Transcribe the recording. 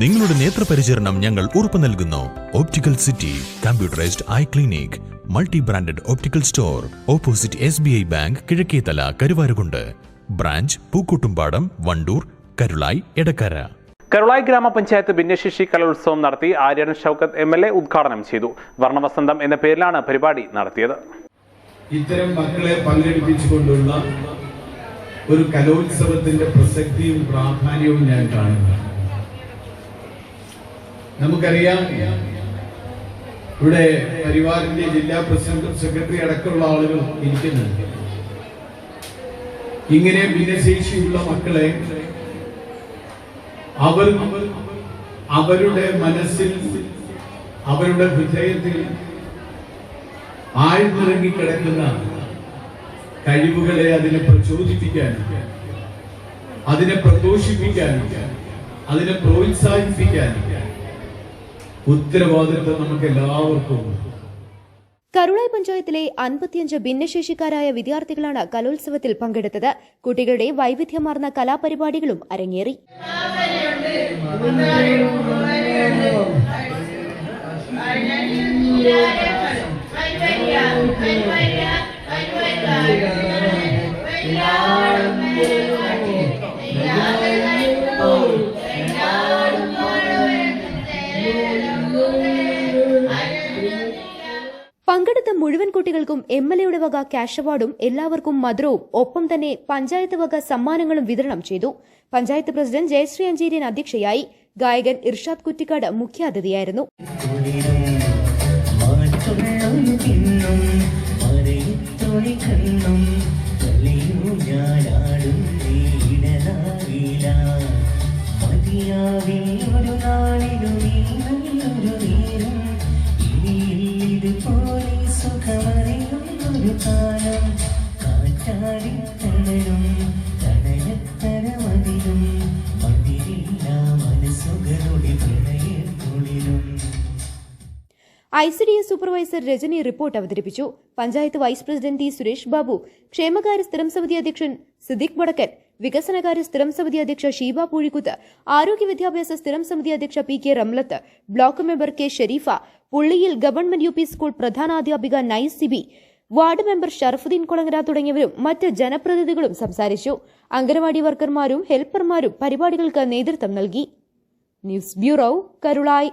നിങ്ങളുടെ നേത്രപരിചരണം ഞങ്ങൾ ഉറപ്പു നൽകുന്നു. Optical city computerised eye clinic multi branded optical store opposite S B I bank Kizhakkethala Karuvarakundu branch Pookkottumpadam Wandoor Karulai Edakkara Karulai ഗ്രാമപഞ്ചായത്ത് ഭിന്നശേഷി കലോത്സവം നടത്തി Aryan Shoukath M L A ഉദ്ഘാടനം ചെയ്തു. വർണവസന്തം എന്ന പേരിലാണ് പരിപാടി നടത്തിയത്. ഇത്തരം മക്കളെ പങ്കെടുപ്പിച്ചുകൊണ്ടുള്ള ഒരു കലോത്സവത്തിന്റെ പ്രസക്തിയും പ്രാധാന്യവും ഞാൻ കാണുന്നു. നമുക്കറിയാം. ഇവിടെ പരിവാറിന്റെ ജില്ലാ പ്രസിഡന്റും സെക്രട്ടറി അടക്കമുള്ള ആളുകൾ ഇരിക്കുന്നുണ്ട്. ഇങ്ങനെ ഭിന്നശേഷിയുള്ള മക്കളെ അവർ അവരുടെ മനസ്സിൽ അവരുടെ ഹൃദയത്തിൽ ആഴ്ന്നിറങ്ങി കിടക്കുന്ന കഴിവുകളെ അതിനെ പ്രചോദിപ്പിക്കാൻ അതിനെ പ്രദോഷിപ്പിക്കാനും അതിനെ പ്രോത്സാഹിപ്പിക്കാൻ ഉത്തരവാദിത്വം നമുക്ക് എല്ലാവർക്കും ഉണ്ട്. കരുളായി പഞ്ചായത്തിലെ അൻപത്തിയഞ്ച് ഭിന്നശേഷിക്കാരായ വിദ്യാർത്ഥികളാണ് കലോത്സവത്തിൽ പങ്കെടുത്തത്. കുട്ടികളുടെ വൈവിധ്യമാർന്ന കലാപരിപാടികളും അരങ്ങേറി. പങ്കെടുത്ത മുഴുവൻ കുട്ടികൾക്കും എം എൽ എയുടെ വക ക്യാഷ് അവാർഡും എല്ലാവർക്കും മധുരവും. ഒപ്പം തന്നെ പഞ്ചായത്ത് വക സമ്മാനങ്ങളും വിതരണം ചെയ്തു. പഞ്ചായത്ത് പ്രസിഡന്റ് ജയശ്രീ അഞ്ചേരിയൻ അധ്യക്ഷയായി ഗായകൻ ഇർഷാദ് കുറ്റിക്കാട് മുഖ്യാതിഥിയായിരുന്നു. സുഖമറിയും ഒരു കാലം കാറ്റാടി തളരും. I C D S supervisor Rajani report അവതരിപ്പിച്ചു. Panchayat vice president T Suresh Babu ക്ഷേമകാര്യ സ്ഥിരം സമിതി അധ്യക്ഷൻ സിദ്ദിഖ് വടക്കൻ വികസനകാര്യ സ്ഥിരം സമിതി അധ്യക്ഷ ഷീബ പൂഴിക്കുത്ത് ആരോഗ്യ വിദ്യാഭ്യാസ സ്ഥിരം സമിതി അധ്യക്ഷ P K Ramlath block member K Sherifa പുള്ളിയിൽ government U P school പ്രധാനാധ്യാപിക nice Sibi ward member Sharafuddin Kolangara തുടങ്ങിയവരും മറ്റ് ജനപ്രതിനിധികളും സംസാരിച്ചു. അംഗനവാടി വർക്കർമാരും ഹെൽപ്പർമാരും പരിപാടികൾക്ക് നേതൃത്വം നൽകി. News bureau Karulai.